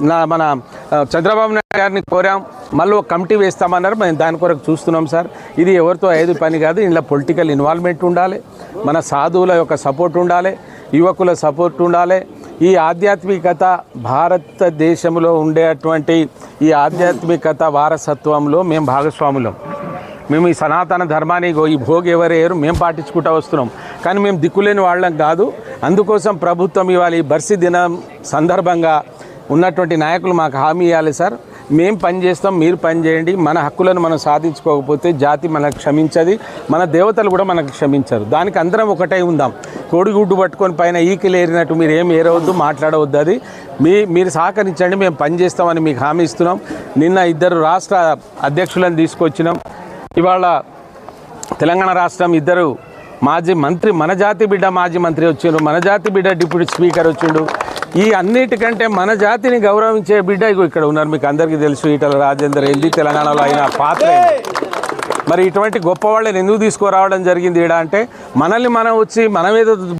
నా మన చంద్రబాబు నాయుడు గారిని కోరాం. మళ్ళీ ఒక కమిటీ వేస్తామన్నారు. మేము దాని కొరకు చూస్తున్నాం సార్. ఇది ఎవరితో ఐదు పని కాదు. ఇందులో పొలిటికల్ ఇన్వాల్వ్మెంట్ ఉండాలి. మన సాధువుల యొక్క సపోర్ట్ ఉండాలి. యువకుల సపోర్ట్ ఉండాలి. ఈ ఆధ్యాత్మికత భారతదేశంలో ఉండేటువంటి ఈ ఆధ్యాత్మికత వారసత్వంలో మేము భాగస్వాములం. మేము ఈ సనాతన ధర్మాన్ని ఈ భోగి ఎవరేరు మేము పాటించుకుంటూ వస్తున్నాం. కానీ మేము దిక్కులేని వాళ్ళం కాదు. అందుకోసం ప్రభుత్వం ఇవాళ ఈ బర్సి దినం సందర్భంగా ఉన్నటువంటి నాయకులు మాకు హామీ ఇవ్వాలి సార్. మేము పని చేస్తాం మీరు పని చేయండి. మన హక్కులను మనం సాధించుకోకపోతే జాతి మనకు క్షమించది. మన దేవతలు కూడా మనకు క్షమించరు. దానికి అందరం ఒకటే ఉందాం. కోడిగుడ్డు పట్టుకొని పైన ఈకిలేరినట్టు మీరు ఏం ఏరవద్దు మాట్లాడవద్దు అది. మీ మీరు సహకరించండి మేము పని చేస్తామని మీకు హామీ ఇస్తున్నాం. నిన్న ఇద్దరు రాష్ట్ర అధ్యక్షులను తీసుకొచ్చినాం. ఇవాళ తెలంగాణ రాష్ట్రం ఇద్దరు మాజీ మంత్రి మన జాతి బిడ్డ మాజీ మంత్రి వచ్చిండు మన జాతి బిడ్డ డిప్యూటీ స్పీకర్ వచ్చిండు. ఈ అన్నిటికంటే మన జాతిని గౌరవించే బిడ్డ ఇక్కడ ఉన్నారు. మీకు అందరికీ తెలుసు ఈటల రాజేందర్ ఏంది? తెలంగాణలో అయిన పాత్ర మరి ఇటువంటి గొప్ప వాళ్ళని ఎందుకు తీసుకురావడం జరిగింది ఈడ అంటే మనల్ని మనం వచ్చి మనమేదో